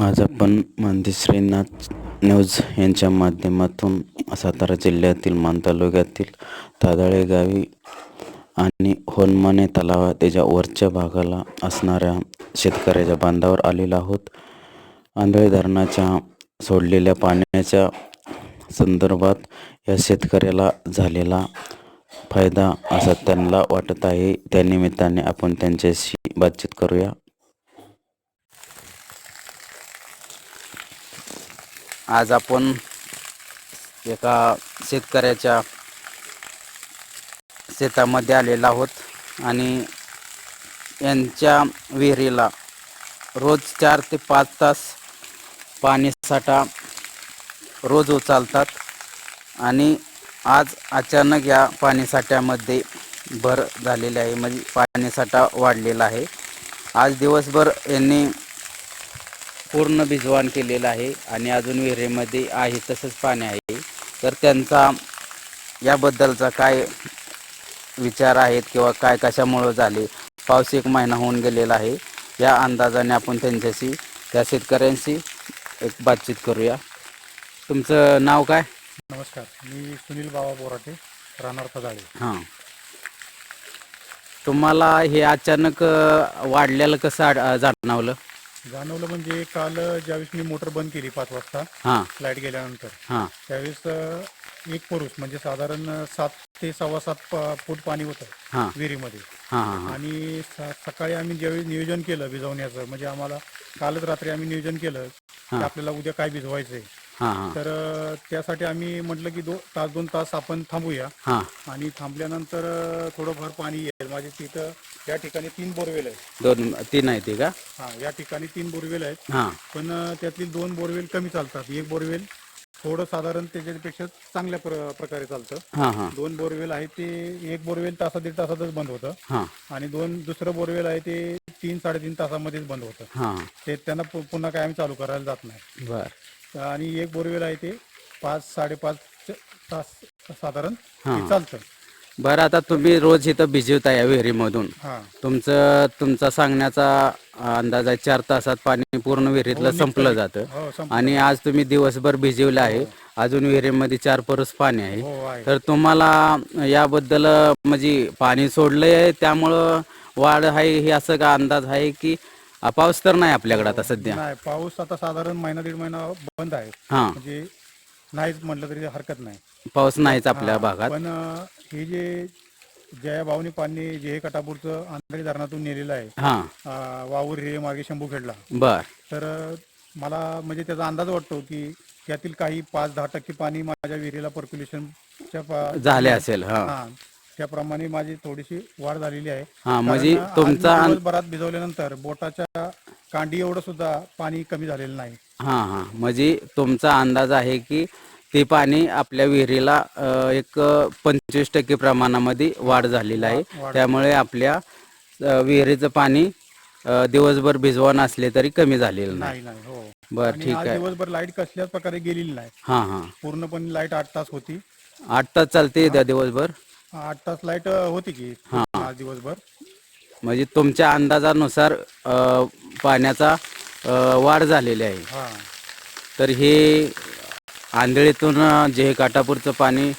आज आपण मानदी श्रीनाथ न्यूज यांच्या माध्यमातून सातारा जिल्ह्यातील मान तालुक्यातील तादळे गावी आणि होनमाने तलावा त्याच्या वरच्या भागाला असणाऱ्या शेतकऱ्याच्या बांधावर आलेलो आहोत. आंधळे धरणाच्या सोडलेल्या पाण्याच्या संदर्भात या शेतकऱ्याला झालेला फायदा असा त्यांना वाटत आहे. त्या निमित्ताने आपण त्यांच्याशी बातचीत करूया. आज आपण एका शेतकऱ्याच्या शेतामध्ये आलेला आहोत आणि यांच्या विहिरीला रोज चार ते पाच तास पाणीसाठा रोज उचलतात आणि आज अचानक या पाणीसाठ्यामध्ये भर झालेली आहे. म्हणजे पाणीसाठा वाढलेला आहे. आज दिवसभर यांनी पूर्ण भिजवाण केलेलं आहे आणि अजून विहिरीमध्ये आहे तसंच पाणी आहे. तर त्यांचा याबद्दलचा काय विचार आहेत किंवा काय कशामुळं झाले पाऊस एक महिना होऊन गेलेला आहे. या अंदाजाने आपण त्यांच्याशी त्या शेतकऱ्यांशी एक बातचीत करूया. तुमचं नाव काय? नमस्कार मी सुनील बाबा बोराटे राहणार तदाळे हां. तुम्हाला हे अचानक वाढलेलं कसं जाणवलं? जाणवलं म्हणजे काल ज्यावेळेस मी मोटर बंद केली पाच वाजता हां. लाइट गेल्यानंतर हां. त्यावेळेस अ, एक पुरुष म्हणजे साधारण सात ते सव्वा सात प- फूट पाणी होतं विहिरीमध्ये. आणि स- सकाळी आम्ही ज्यावेळी नियोजन केलं भिजवण्याचं म्हणजे आम्हाला कालच रात्री आम्ही नियोजन केलं की. आपल्याला उद्या काय भिजवायचंय. तर अ, त्यासाठी आम्ही म्हटलं की दो तास दोन तास आपण थांबूया. आणि थांबल्यानंतर अ, थोडंफार पाणी येईल. माझे तिथं या ठिकाणी तीन बोरवेल आहेत. दोन तीन आहे ते का? हा या ठिकाणी तीन बोरवेल आहेत. हां. पण अ, त्यातील दोन बोरवेल कमी चालतात. एक बोरवेल थोडं साधारण त्याच्यापेक्षा चांगल्या प्र- प्रकारे चालतं. हां हां. दोन बोरवेल आहे ते एक बोरवेल तासा दीड तासातच बंद होतं. हां. आणि दोन दुसरं बोरवेल आहे ते तीन साडेतीन तासामध्येच बंद होतं. हां. ते त्यांना पु- पुन्हा कायम चालू करायला जात नाही. बर. आणि एक बोरवेल आहे ते पाच साडेपाच तास साधारण हा. चालतं. बरं आता तुम्ही रोज इथं भिजवता या विहिरीमधून. हा. तुमचं तुमचा सांगण्याचा अंदाज आहे चार तासात पाणी पूर्ण विहिरीतलं संपलं जातं. हो संप आणि आज तुम्ही दिवसभर भिजवलं आहे. अजून विहिरीमध्ये चार परस पाणी आहे. हो आहे. तर तुम्हाला याबद्दल म्हणजे पाणी सोडलंय त्यामुळं वाढ आहे हे असं का अंदाज आहे की अ, पाऊस तर नाही आपल्याकडे आता सध्या? नाही पाऊस आता साधारण महिना दीड महिना बंद आहे. हा. म्हणजे नाहीच म्हटलं तरी हरकत नाही. पाऊस नाहीच आपल्या भागात. पण अं, हे जे जया भाऊनी पाणी जे हे कटापूरचं आंधळी धरणातून नेलेलं आहे हा. अं, वाऊर हे मार्गे शंभू खेडला. बर. तर अं, मला म्हणजे त्याचा अंदाज वाटतो की त्यातील काही पाच दहा टक्के पाणी माझ्या विहिरीला पर्क्युलेशनच्या झाले असेल हा. हा त्याप्रमाणे माझी थोडीशी वाढ झालेली आहे. हा म्हणजे कारण तुमचा मी अं- दिवसभरात भिजवल्यानंतर बोटाच्या कांडी एवढं सुद्धा पाणी कमी झालेलं नाही. हा हा. म्हणजे तुमचा अंदाज आहे की ते पाणी आपल्या विहिरीला अ, एक पंचवीस टक्के प्रमाणामध्ये वाढ झालेली आहे. त्यामुळे आपल्या अ, विहिरीचं पाणी अ, दिवसभर भिजवान असले तरी कमी झालेलं नाही. नाही नाही हो. बर आणि ठीक आज आहे. दिवसभर लाइट कसल्याच प्रकारे गेलेली नाही. हा हा. पूर्णपणे लाइट आठ तास होती. आठ तास चालते त्या दिवसभर? आठ तास लाइट होती की हा. आज दिवसभर. म्हणजे तुमच्या अंदाजानुसार अ, पाण्याचा अ, वाढ झालेली आहे. हा. तर हे आंधळीतून अ, जे काटापूरचं पाणी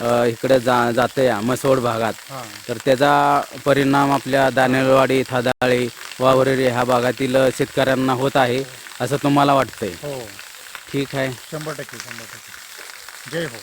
अ, इकडे जा जातं या मसोड भागात हा. तर त्याचा परिणाम आपल्या दानेलवाडी थादाळी वावरेरी ह्या भागातील शेतकऱ्यांना होत आहे असं तुम्हाला वाटतंय? हो. ठीक आहे. शंभर टक्के शंभर टक्के. जय हो.